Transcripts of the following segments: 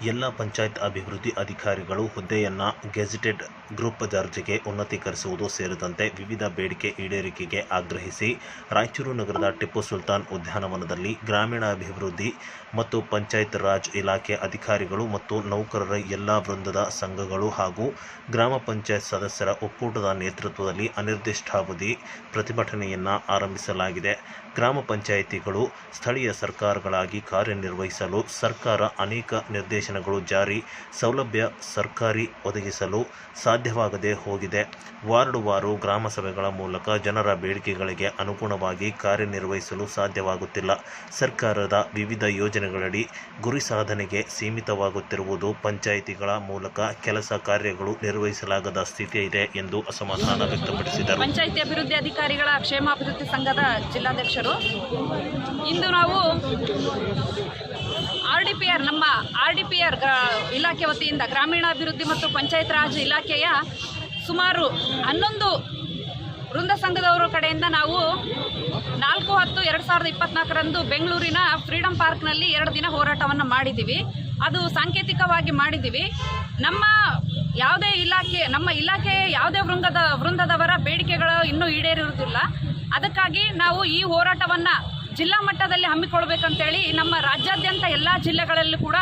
ಎಲ್ಲ ಪಂಚಾಯತ್ ಅಭಿವೃದ್ಧಿ ಅಧಿಕಾರಿಗಳು ಹುದ್ದೆಯನ್ನು ಗೆಜೆಟೆಡ್ ಗ್ರೂಪ್ ದರ್ಜೆಗೆ ಉನ್ನತೀಕರಿಸುವುದು ಸೇರಿದಂತೆ ವಿವಿಧ ಬೇಡಿಕೆ ಈಡೇರಿಕೆಗೆ ಆಗ್ರಹಿಸಿ ರಾಯಚೂರು ನಗರದ ಟಿಪ್ಪು ಸುಲ್ತಾನ್ ಉದ್ಯಾನವನದಲ್ಲಿ ಗ್ರಾಮೀಣಾಭಿವೃದ್ಧಿ ಮತ್ತು ಪಂಚಾಯತ್ ರಾಜ್ ಇಲಾಖೆ ಅಧಿಕಾರಿಗಳು ಮತ್ತು ನೌಕರರ ಎಲ್ಲ ವೃಂದದ ಸಂಘಗಳು ಹಾಗೂ ಗ್ರಾಮ ಪಂಚಾಯತ್ ಸದಸ್ಯರ ಒಕ್ಕೂಟದ ನೇತೃತ್ವದಲ್ಲಿ ಅನಿರ್ದಿಷ್ಟಾವಧಿ ಪ್ರತಿಭಟನೆಯನ್ನು ಆರಂಭಿಸಲಾಗಿದೆ. ಗ್ರಾಮ ಪಂಚಾಯಿತಿಗಳು ಸ್ಥಳೀಯ ಸರ್ಕಾರಗಳಾಗಿ ಕಾರ್ಯನಿರ್ವಹಿಸಲು ಸರ್ಕಾರ ಅನೇಕ ನಿರ್ದೇಶನಗಳು ಜಾರಿ, ಸೌಲಭ್ಯ ಸರ್ಕಾರಿ ಒದಗಿಸಲು ಸಾಧ್ಯವಾಗದೆ ಹೋಗಿದೆ. ವಾರ್ಡ್ ವಾರು ಗ್ರಾಮ ಸಭೆಗಳ ಮೂಲಕ ಜನರ ಬೇಡಿಕೆಗಳಿಗೆ ಅನುಗುಣವಾಗಿ ಕಾರ್ಯನಿರ್ವಹಿಸಲು ಸಾಧ್ಯವಾಗುತ್ತಿಲ್ಲ. ಸರ್ಕಾರದ ವಿವಿಧ ಯೋಜನೆಗಳಡಿ ಗುರಿ ಸಾಧನೆಗೆ ಸೀಮಿತವಾಗುತ್ತಿರುವುದು ಪಂಚಾಯಿತಿಗಳ ಮೂಲಕ ಕೆಲಸ ಕಾರ್ಯಗಳು ನಿರ್ವಹಿಸಲಾಗದ ಸ್ಥಿತಿ ಇದೆ ಎಂದು ಅಸಮಾಧಾನ ವ್ಯಕ್ತಪಡಿಸಿದರು. ಪಂಚಾಯಿತಿ ಅಭಿವೃದ್ಧಿ ಅಧಿಕಾರಿಗಳ ಕ್ಷೇಮಾಭಿವೃದ್ಧಿ ಸಂಘದ ಜಿಲ್ಲಾಧ್ಯಕ್ಷರು ಇಂದು ನಾವು ಆರ್ ಡಿ ಪಿ ಆರ್ ನಮ್ಮ ಆರ್ ಡಿ ಪಿ ಆರ್ ಇಲಾಖೆ ವತಿಯಿಂದ ಗ್ರಾಮೀಣಾಭಿವೃದ್ಧಿ ಮತ್ತು ಪಂಚಾಯತ್ ರಾಜ್ ಇಲಾಖೆಯ ಸುಮಾರು ಹನ್ನೊಂದು ವೃಂದ ಸಂಘದವರ ಕಡೆಯಿಂದ ನಾವು ನಾಲ್ಕು ಹತ್ತು ಎರಡು ಸಾವಿರದ ಇಪ್ಪತ್ನಾಲ್ಕರಂದು ಬೆಂಗಳೂರಿನ ಫ್ರೀಡಂ ಪಾರ್ಕ್ನಲ್ಲಿ ಎರಡು ದಿನ ಹೋರಾಟವನ್ನು ಮಾಡಿದ್ದೀವಿ. ಅದು ಸಾಂಕೇತಿಕವಾಗಿ ಮಾಡಿದ್ದೀವಿ. ನಮ್ಮ ಯಾವುದೇ ಇಲಾಖೆ, ನಮ್ಮ ಇಲಾಖೆ ಯಾವುದೇ ವೃಂದದ ವೃಂದದವರ ಬೇಡಿಕೆಗಳು ಇನ್ನೂ ಈಡೇರಿರುವುದಿಲ್ಲ. ಅದಕ್ಕಾಗಿ ನಾವು ಈ ಹೋರಾಟವನ್ನು ಜಿಲ್ಲಾ ಮಟ್ಟದಲ್ಲಿ ಹಮ್ಮಿಕೊಳ್ಬೇಕಂತೇಳಿ ನಮ್ಮ ರಾಜ್ಯಾದ್ಯಂತ ಎಲ್ಲ ಜಿಲ್ಲೆಗಳಲ್ಲೂ ಕೂಡ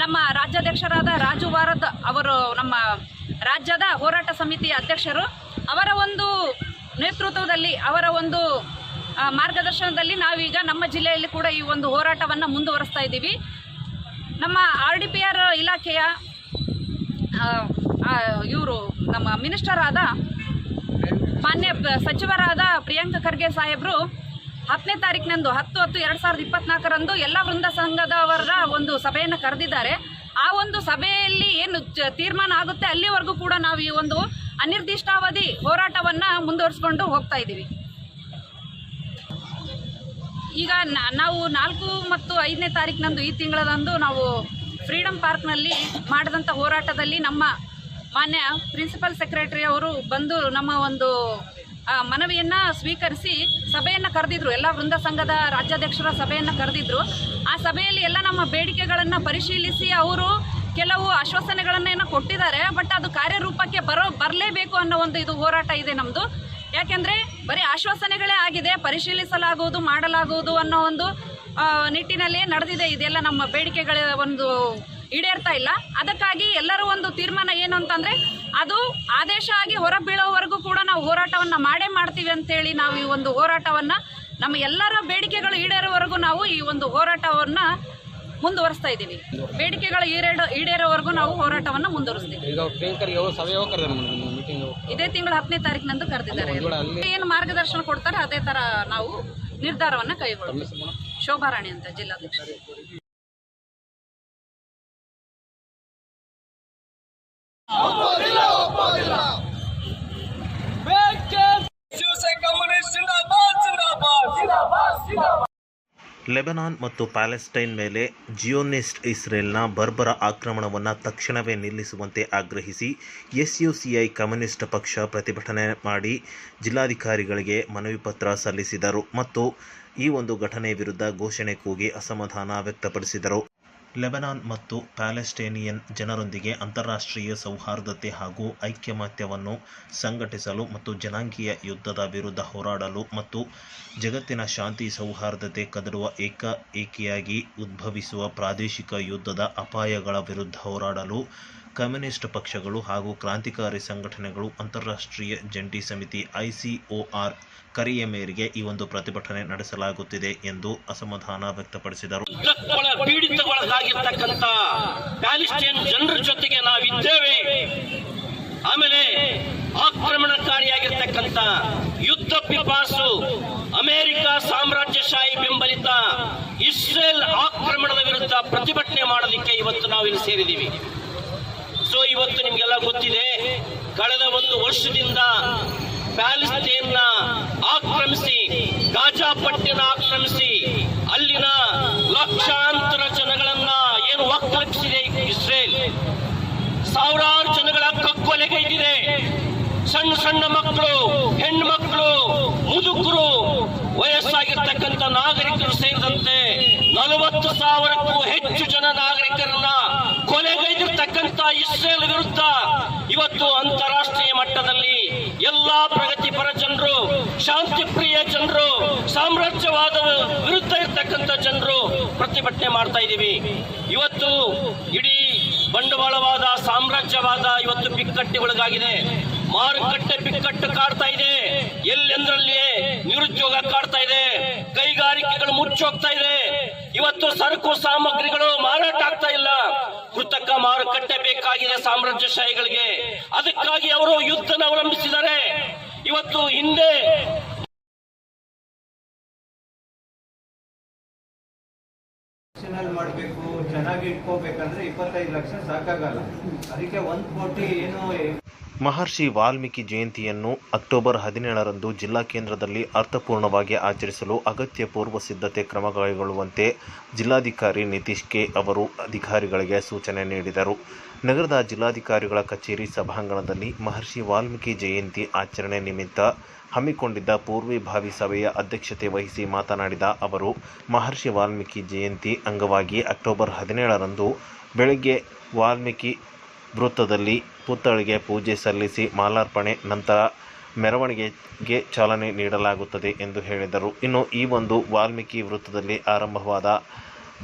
ನಮ್ಮ ರಾಜ್ಯಾಧ್ಯಕ್ಷರಾದ ರಾಜು ಭಾರತ್ ಅವರು ನಮ್ಮ ರಾಜ್ಯದ ಹೋರಾಟ ಸಮಿತಿಯ ಅಧ್ಯಕ್ಷರು, ಅವರ ಒಂದು ನೇತೃತ್ವದಲ್ಲಿ, ಅವರ ಒಂದು ಮಾರ್ಗದರ್ಶನದಲ್ಲಿ ನಾವೀಗ ನಮ್ಮ ಜಿಲ್ಲೆಯಲ್ಲಿ ಕೂಡ ಈ ಒಂದು ಹೋರಾಟವನ್ನು ಮುಂದುವರಿಸ್ತಾ ಇದ್ದೀವಿ. ನಮ್ಮ ಆರ್ ಡಿ ಪಿ ಆರ್ ಇಲಾಖೆಯ ಇವರು ನಮ್ಮ ಮಿನಿಸ್ಟರ್ ಆದ ಮಾನ್ಯ ಸಚಿವರಾದ ಪ್ರಿಯಾಂಕ ಖರ್ಗೆ ಸಾಹೇಬರು, ಹತ್ತನೇ ತಾರೀಕಿನಂದು ಹತ್ತು ಹತ್ತು ಎರಡು ಸಾವಿರದ ಇಪ್ಪತ್ನಾಲ್ಕರಂದು ಎಲ್ಲ ವೃಂದ ಸಂಘದವರ ಒಂದು ಸಭೆಯನ್ನು ಕರೆದಿದ್ದಾರೆ. ಆ ಒಂದು ಸಭೆಯಲ್ಲಿ ಏನು ತೀರ್ಮಾನ ಆಗುತ್ತೆ ಅಲ್ಲಿವರೆಗೂ ಕೂಡ ನಾವು ಈ ಒಂದು ಅನಿರ್ದಿಷ್ಟಾವಧಿ ಹೋರಾಟವನ್ನು ಮುಂದುವರಿಸ್ಕೊಂಡು ಹೋಗ್ತಾ ಇದ್ದೀವಿ. ಈಗ ನಾವು ನಾಲ್ಕು ಮತ್ತು ಐದನೇ ತಾರೀಕಿನಂದು ಈ ತಿಂಗಳದಂದು ನಾವು ಫ್ರೀಡಂ ಪಾರ್ಕ್ನಲ್ಲಿ ಮಾಡಿದಂಥ ಹೋರಾಟದಲ್ಲಿ ನಮ್ಮ ಮಾನ್ಯ ಪ್ರಿನ್ಸಿಪಲ್ ಸೆಕ್ರೆಟರಿ ಅವರು ಬಂದು ನಮ್ಮ ಒಂದು ಮನವಿಯನ್ನು ಸ್ವೀಕರಿಸಿ ಸಭೆಯನ್ನು ಕರೆದಿದ್ರು. ಎಲ್ಲ ವೃಂದ ಸಂಘದ ರಾಜ್ಯಾಧ್ಯಕ್ಷರ ಸಭೆಯನ್ನು ಕರೆದಿದ್ರು. ಆ ಸಭೆಯಲ್ಲಿ ಎಲ್ಲ ನಮ್ಮ ಬೇಡಿಕೆಗಳನ್ನು ಪರಿಶೀಲಿಸಿ ಅವರು ಕೆಲವು ಆಶ್ವಾಸನೆಗಳನ್ನೇನೋ ಕೊಟ್ಟಿದ್ದಾರೆ. ಬಟ್ ಅದು ಕಾರ್ಯರೂಪಕ್ಕೆ ಬರೋ, ಬರಲೇಬೇಕು ಅನ್ನೋ ಒಂದು ಇದು ಹೋರಾಟ ಇದೆ ನಮ್ಮದು ಯಾಕೆಂದರೆ ಬರೀ ಆಶ್ವಾಸನೆಗಳೇ ಆಗಿದೆ. ಪರಿಶೀಲಿಸಲಾಗುವುದು, ಮಾಡಲಾಗುವುದು ಅನ್ನೋ ಒಂದು ನಿಟ್ಟಿನಲ್ಲಿ ನಡೆದಿದೆ ಇದೆಲ್ಲ ನಮ್ಮ ಬೇಡಿಕೆಗಳ ಒಂದು ಈಡೇರ್ತಾ ಇಲ್ಲ. ಅದಕ್ಕಾಗಿ ಎಲ್ಲರೂ ಒಂದು ತೀರ್ಮಾನ ಏನು ಅಂತಂದರೆ ಅದು ಆದೇಶ ಆಗಿ ಹೊರಬೀಳೋವರೆಗೂ ಕೂಡ ನಾವು ಹೋರಾಟವನ್ನು ಮಾಡೇ ಮಾಡ್ತೀವಿ ಅಂತೇಳಿ ನಾವು ಈ ಒಂದು ಹೋರಾಟವನ್ನು ನಮ್ಮ ಎಲ್ಲರ ಬೇಡಿಕೆಗಳು ಈಡೇರೋವರೆಗೂ ನಾವು ಈ ಒಂದು ಹೋರಾಟವನ್ನು ಮುಂದುವರಿಸ್ತಾ ಇದ್ದೀವಿ. ಬೇಡಿಕೆಗಳು ಈಡೇರೋ ಈಡೇರೋವರೆಗೂ ನಾವು ಹೋರಾಟವನ್ನು ಮುಂದುವರಿಸ್ತೀವಿ. ಇದೇ ತಿಂಗಳ ಹತ್ತನೇ ತಾರೀಕಿನಂದು ಕರೆದಿದ್ದಾರೆ. ಏನು ಮಾರ್ಗದರ್ಶನ ಕೊಡ್ತಾರೆ ಅದೇ ತರ ನಾವು ನಿರ್ಧಾರವನ್ನ ಕೈಗೊಳ್ಳುತ್ತೇವೆ ಶೋಭಾರಾಣಿ ಅಂತ ಜಿಲ್ಲಾಧ್ಯಕ್ಷ ಲೆಬನಾನ್ ಮತ್ತು ಪ್ಯಾಲೆಸ್ಟೈನ್ ಮೇಲೆ ಜಿಯೋನಿಸ್ಟ್ ಇಸ್ರೇಲ್ನ ಬರ್ಬರ ಆಕ್ರಮಣವನ್ನು ತಕ್ಷಣವೇ ನಿಲ್ಲಿಸುವಂತೆ ಆಗ್ರಹಿಸಿ ಎಸ್ಯುಸಿಐ ಕಮ್ಯುನಿಸ್ಟ್ ಪಕ್ಷ ಪ್ರತಿಭಟನೆ ಮಾಡಿ ಜಿಲ್ಲಾಧಿಕಾರಿಗಳಿಗೆ ಮನವಿ ಪತ್ರ ಸಲ್ಲಿಸಿದರು ಮತ್ತು ಈ ಒಂದು ಘಟನೆ ವಿರುದ್ಧ ಘೋಷಣೆ ಕೂಗಿ ಅಸಮಾಧಾನ ವ್ಯಕ್ತಪಡಿಸಿದರು. ಲೆಬನಾನ್ ಮತ್ತು ಪ್ಯಾಲೆಸ್ಟೇನಿಯನ್ ಜನರೊಂದಿಗೆ ಅಂತಾರಾಷ್ಟ್ರೀಯ ಸೌಹಾರ್ದತೆ ಹಾಗೂ ಐಕ್ಯಮತ್ಯವನ್ನು ಸಂಘಟಿಸಲು ಮತ್ತು ಜನಾಂಗೀಯ ಯುದ್ಧದ ವಿರುದ್ಧ ಹೋರಾಡಲು ಮತ್ತು ಜಗತ್ತಿನ ಶಾಂತಿ ಸೌಹಾರ್ದತೆ ಕದಡುವ ಏಕ ಏಕಿಯಾಗಿ ಉದ್ಭವಿಸುವ ಪ್ರಾದೇಶಿಕ ಯುದ್ಧದ ಅಪಾಯಗಳ ವಿರುದ್ಧ ಹೋರಾಡಲು ಕಮ್ಯುನಿಸ್ಟ್ ಪಕ್ಷಗಳು ಹಾಗೂ ಕ್ರಾಂತಿಕಾರಿ ಸಂಘಟನೆಗಳು ಅಂತಾರಾಷ್ಟ್ರೀಯ ಜಂಟಿ ಸಮಿತಿ ಐಸಿಒಆರ್ ಕರೆಯ ಮೇರೆಗೆ ಈ ಒಂದು ಪ್ರತಿಭಟನೆ ನಡೆಸಲಾಗುತ್ತಿದೆ ಎಂದು ಅಸಮಾಧಾನ ವ್ಯಕ್ತಪಡಿಸಿದರು. ಜನರ ಜೊತೆಗೆ ನಾವಿದ್ದೇವೆ. ಆಮೇಲೆ ಆಕ್ರಮಣಕಾರಿಯಾಗಿರ್ತಕ್ಕಂಥ ಯುದ್ಧ ಪಿಪಾಸು ಅಮೆರಿಕ ಸಾಮ್ರಾಜ್ಯಶಾಹಿ ಬೆಂಬಲಿತ ಇಸ್ರೇಲ್ ಆಕ್ರಮಣದ ವಿರುದ್ಧ ಪ್ರತಿಭಟನೆ ಮಾಡಲಿಕ್ಕೆ ಇವತ್ತು ನಾವು ಇಲ್ಲಿ ಸೇರಿದ್ದೀವಿ. ಸೊ ಇವತ್ತು ನಿಮಗೆಲ್ಲ ಗೊತ್ತಿದೆ, ಕಳೆದ ಒಂದು ವರ್ಷದಿಂದ ಪ್ಯಾಲೆಸ್ಟೈನ್ ಆಕ್ರಮಿಸಿ ಗಾಜಾ ಪಟ್ಟಿನ ಆಕ್ರಮಿಸಿ, ಅಲ್ಲಿನ ಲಕ್ಷಾಂತರ ಜನಗಳನ್ನ ಏನು ಆಕ್ರಮಿಸಿದೆ ಇಸ್ರೇಲ್. ಸಾವಿರಾರು ಜನಗಳ ಕಕ್ಕೊಲೆಗೈದಿದೆ ಸಣ್ಣ ಸಣ್ಣ ಮಕ್ಕಳು, ಹೆಣ್ಣು ಮಕ್ಕಳು, ಮುದುಕರು, ವಯಸ್ಸಾಗಿರ್ತಕ್ಕಂಥ ನಾಗರಿಕರು ಸೇರಿದಂತೆ ನಲವತ್ತು ಸಾವಿರಕ್ಕೂ ಹೆಚ್ಚು ಜನ ನಾಗರಿಕರು ಕೊಲೆಗೈದಿರ್ತಕ್ಕಂಥ ಇಸ್ರೇಲ್ ವಿರುದ್ಧ ಇವತ್ತು ಅಂತಾರಾಷ್ಟ್ರೀಯ ಮಟ್ಟದಲ್ಲಿ ಎಲ್ಲಾ ಪ್ರಗತಿಪರ ಜನರು ಶಾಂತಿ ಪ್ರಿಯ ಜನರು, ಸಾಮ್ರಾಜ್ಯವಾದ ವಿರುದ್ಧ ಇರ್ತಕ್ಕಂಥ ಜನರು ಪ್ರತಿಭಟನೆ ಮಾಡ್ತಾ ಇದ್ದೀವಿ. ಇವತ್ತು ಇಡೀ ಬಂಡವಾಳವಾದ, ಸಾಮ್ರಾಜ್ಯವಾದ ಇವತ್ತು ಬಿಕ್ಕಟ್ಟಿಗೊಳಗಾಗಿದೆ. ಮಾರುಕಟ್ಟೆ ಬಿಕ್ಕಟ್ಟು ಕಾಡ್ತಾ ಇದೆ. ಎಲ್ಲೆಂದರಲ್ಲಿಯೇ ನಿರುದ್ಯೋಗ ಕಾಡ್ತಾ ಇದೆ. ಕೈಗಾರಿಕೆಗಳು ಮುಚ್ಚೋಗ್ತಾ ಇದೆ. ಇವತ್ತು ಸರಕು ಸಾಮಗ್ರಿಗಳು ಮಾರಾಟ ಆಗ್ತಾ ಇಲ್ಲ. ಕೃತಕ ಮಾರುಕಟ್ಟೆ ಬೇಕಾಗಿದೆ ಸಾಮ್ರಾಜ್ಯಶಾಹಿಗಳಿಗೆ. ಅದಕ್ಕಾಗಿ ಅವರು ಯುದ್ಧನ ಅವಲಂಬಿಸಿದ್ದಾರೆ. ಇವತ್ತು ಹಿಂದೆ ಮಾಡಬೇಕು, ಚೆನ್ನಾಗಿ ಇಟ್ಕೋಬೇಕಂದ್ರೆ ಇಪ್ಪತ್ತೈದು ಲಕ್ಷ ಸಾಕಾಗಲ್ಲ. ಅದಕ್ಕೆ ಒಂದು ಕೋಟಿ ಏನು ಮಹರ್ಷಿ ವಾಲ್ಮೀಕಿ ಜಯಂತಿಯನ್ನು ಅಕ್ಟೋಬರ್ ಹದಿನೇಳರಂದು ಜಿಲ್ಲಾ ಕೇಂದ್ರದಲ್ಲಿ ಅರ್ಥಪೂರ್ಣವಾಗಿ ಆಚರಿಸಲು ಅಗತ್ಯ ಪೂರ್ವ ಸಿದ್ಧತೆ ಕ್ರಮ ಕೈಗೊಳ್ಳುವಂತೆ ಜಿಲ್ಲಾಧಿಕಾರಿ ನಿತೀಶ್ ಕೆ ಅವರು ಅಧಿಕಾರಿಗಳಿಗೆ ಸೂಚನೆ ನೀಡಿದರು. ನಗರದ ಜಿಲ್ಲಾಧಿಕಾರಿಗಳ ಕಚೇರಿ ಸಭಾಂಗಣದಲ್ಲಿ ಮಹರ್ಷಿ ವಾಲ್ಮೀಕಿ ಜಯಂತಿ ಆಚರಣೆ ನಿಮಿತ್ತ ಹಮ್ಮಿಕೊಂಡಿದ್ದ ಪೂರ್ವಿಭಾವಿ ಸಭೆಯ ಅಧ್ಯಕ್ಷತೆ ವಹಿಸಿ ಮಾತನಾಡಿದ ಅವರು, ಮಹರ್ಷಿ ವಾಲ್ಮೀಕಿ ಜಯಂತಿ ಅಂಗವಾಗಿ ಅಕ್ಟೋಬರ್ ಹದಿನೇಳರಂದು ಬೆಳಗ್ಗೆ ವಾಲ್ಮೀಕಿ ವೃತ್ತದಲ್ಲಿ ಪುತ್ಥಳಿಗೆ ಪೂಜೆ ಸಲ್ಲಿಸಿ ಮಾಲಾರ್ಪಣೆ, ನಂತರ ಮೆರವಣಿಗೆಗೆ ಚಾಲನೆ ನೀಡಲಾಗುತ್ತದೆ ಎಂದು ಹೇಳಿದರು. ಇನ್ನು ಈ ಒಂದು ವಾಲ್ಮೀಕಿ ವೃತ್ತದಲ್ಲಿ ಆರಂಭವಾದ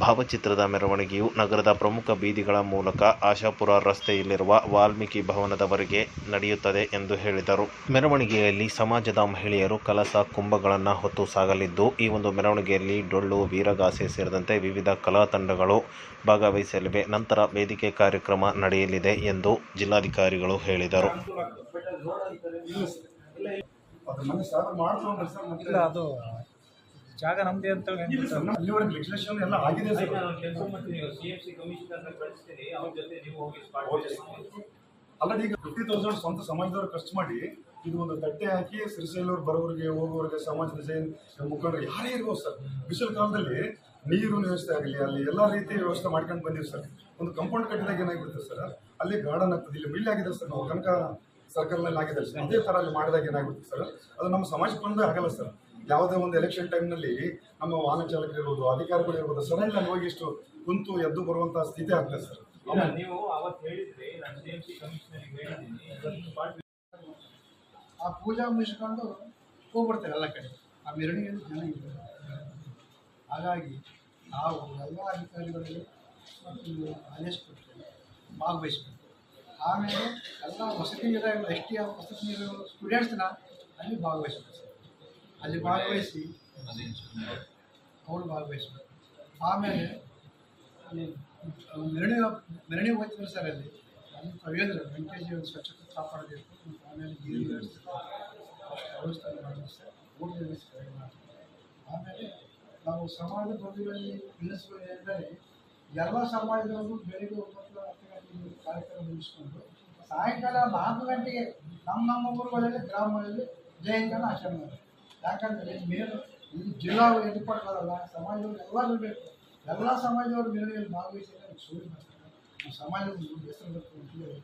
ಭಾವಚಿತ್ರದ ಮೆರವಣಿಗೆಯು ನಗರದ ಪ್ರಮುಖ ಬೀದಿಗಳ ಮೂಲಕ ಆಶಾಪುರ ರಸ್ತೆಯಲ್ಲಿರುವ ವಾಲ್ಮೀಕಿ ಭವನದವರೆಗೆ ನಡೆಯುತ್ತದೆ ಎಂದು ಹೇಳಿದರು. ಮೆರವಣಿಗೆಯಲ್ಲಿ ಸಮಾಜದ ಮಹಿಳೆಯರು ಕಲಸ, ಕುಂಭಗಳನ್ನು ಹೊತ್ತು ಸಾಗಲಿದ್ದು, ಈ ಒಂದು ಮೆರವಣಿಗೆಯಲ್ಲಿ ಡೊಳ್ಳು, ವೀರಗಾಸೆ ಸೇರಿದಂತೆ ವಿವಿಧ ಕಲಾ ತಂಡಗಳು ಭಾಗವಹಿಸಲಿವೆ. ನಂತರ ವೇದಿಕೆ ಕಾರ್ಯಕ್ರಮ ನಡೆಯಲಿದೆ ಎಂದು ಜಿಲ್ಲಾಧಿಕಾರಿಗಳು ಹೇಳಿದರು. ಜಾಗ ನಮ್ದೇ ಅಂತ ಲೆಜಿಸ್ಲೇಷನ್ ಎಲ್ಲ ಆಗಿದೆ ಸರ್. ಅಲ್ಲದೆ ಈಗ ಫಿಫ್ಟಿ ತೌಸಂಡ್ ಸ್ವಂತ ಸಮಾಜದವ್ರು ಖರ್ಚು ಮಾಡಿ ಇದು ಒಂದು ತಟ್ಟೆ ಹಾಕಿ ಶ್ರೀಶೈಲವ್ರು ಬರೋರಿಗೆ ಹೋಗೋರಿಗೆ ಸಮಾಜದ ಜೈನ್ ಮುಖಂಡರು ಯಾರೇ ಇರ್ಬೋದು ಸರ್. ಬಿಸಿಲು ಕಾಲದಲ್ಲಿ ನೀರು ವ್ಯವಸ್ಥೆ ಆಗಲಿ ಅಲ್ಲಿ ಎಲ್ಲ ರೀತಿ ವ್ಯವಸ್ಥೆ ಮಾಡ್ಕೊಂಡು ಬಂದಿವಿ ಸರ್. ಒಂದು ಕಂಪೌಂಡ್ ಕಟ್ಟಿದಾಗ ಏನಾಗಿರುತ್ತೆ ಸರ್? ಅಲ್ಲಿ ಗಾರ್ಡನ್ ಆಗ್ತದೆ ಇಲ್ಲಿ ಮಿಲ್ ಆಗಿದೆ ಸರ್. ನಾವು ಕನಕ ಸರ್ಕಲ್ನಲ್ಲಿ ಆಗಿದೆ ಸರ್. ಅದೇ ಥರ ಅಲ್ಲಿ ಮಾಡಿದಾಗ ಏನಾಗುತ್ತೆ ಸರ್? ಅದು ನಮ್ಮ ಸಮಾಜಕ್ಕೆ ಬಂದೇ ಆಗಲ್ಲ ಸರ್. ಯಾವುದೇ ಒಂದು ಎಲೆಕ್ಷನ್ ಟೈಮ್ನಲ್ಲಿ ನಮ್ಮ ವಾಹನ ಚಾಲಕರು ಇರ್ಬೋದು ಅಧಿಕಾರಿಗಳು ಇರ್ಬೋದು ಸಡನ್ಲಿ ಅಲ್ಲಿ ಹೋಗಿ ಇಷ್ಟು ಕುಂತು ಎದ್ದು ಬರುವಂತಹ ಸ್ಥಿತಿ ಆಗ್ತದೆ ಸರ್. ನೀವು ಅವತ್ತು ಹೇಳಿದ್ರಿ ಆ ಪೂಜಾ ಮುಗಿಸ್ಕೊಂಡು ಹೋಗ್ಬಿಡ್ತಾರೆ ಎಲ್ಲ ಕಡೆ. ಆ ಮೆರವಣಿಗೆಯಲ್ಲಿ ಜನ ಇರ್ತಾರೆ ಹಾಗಾಗಿ ನಾವು ಎಲ್ಲ ಅಧಿಕಾರಿಗಳಿಗೆ ಮತ್ತು ಆದೇಶ ಕೊಡ್ತೇವೆ ಭಾಗವಹಿಸ್ಬೇಕು. ಆಮೇಲೆ ಎಲ್ಲ ವಸತಿ ನಿಲಯಗಳು ಎಸ್ ಟಿ ವಸತಿ ನಿಲಯಗಳು ಸ್ಟೂಡೆಂಟ್ಸ್ನ ಅಲ್ಲಿ ಭಾಗವಹಿಸ್ಬೇಕು. ಸರ್ ಅಲ್ಲಿ ಭಾಗವಹಿಸಿ. ಅವರು ಭಾಗವಹಿಸ್ಬೇಕು ಆಮೇಲೆ ಮೆರವಣಿಗೆ ಮೆರವಣಿಗೆ ಹೋಗ್ತಿದ್ರು ಸರ್ ಅಲ್ಲಿ. ಅಲ್ಲಿ ಕವಿಯೋದ್ರು ವೆಂಕಟೇಜ್ ಸ್ವಚ್ಛತೆ ಕಾಪಾಡಬೇಕು ಆಮೇಲೆ ನೀರು ವ್ಯವಸ್ಥೆ ಮಾಡಬೇಕು ಸರ್. ಊಟ ವ್ಯವಸ್ಥೆ ಆಮೇಲೆ ನಾವು ಸಮಾಜ ಬಂಧುಗಳಲ್ಲಿ ನಿಲ್ಲಿಸುವುದು ಎಂದರೆ, ಎಲ್ಲ ಸಮಾಜದವರು ಬೆಳಿಗ್ಗೆ ಒಂಬತ್ತು ಹತ್ತು ಕಾರ್ಯಕ್ರಮ ಮುಗಿಸ್ಕೊಂಡು ಸಾಯಂಕಾಲ ನಾಲ್ಕು ಗಂಟೆಗೆ ನಮ್ಮ ನಮ್ಮ ಊರುಗಳಲ್ಲಿ, ಗ್ರಾಮಗಳಲ್ಲಿ ಜಯಂತಿಯನ್ನು ಆಚರಣೆ ಮಾಡಿ ಯಾಕಂದರೆ ಮೇಲು ಈ ಜಿಲ್ಲಾ ಹೆಡ್ಕ್ವಾರ್ಟರ್ ಸಮಾಜದವ್ರು ಎಲ್ಲರೂ ಬೇಕು. ಎಲ್ಲ ಸಮಾಜದವ್ರ ಮೆರವಣಿಗೆಯಲ್ಲಿ ಭಾಗವಹಿಸಿದ್ರೆ ಸೂರ್ಯ ಸಮಾಜದ ಹೆಸರು ಬೇಕು ಅಂತ ಹೇಳಿ.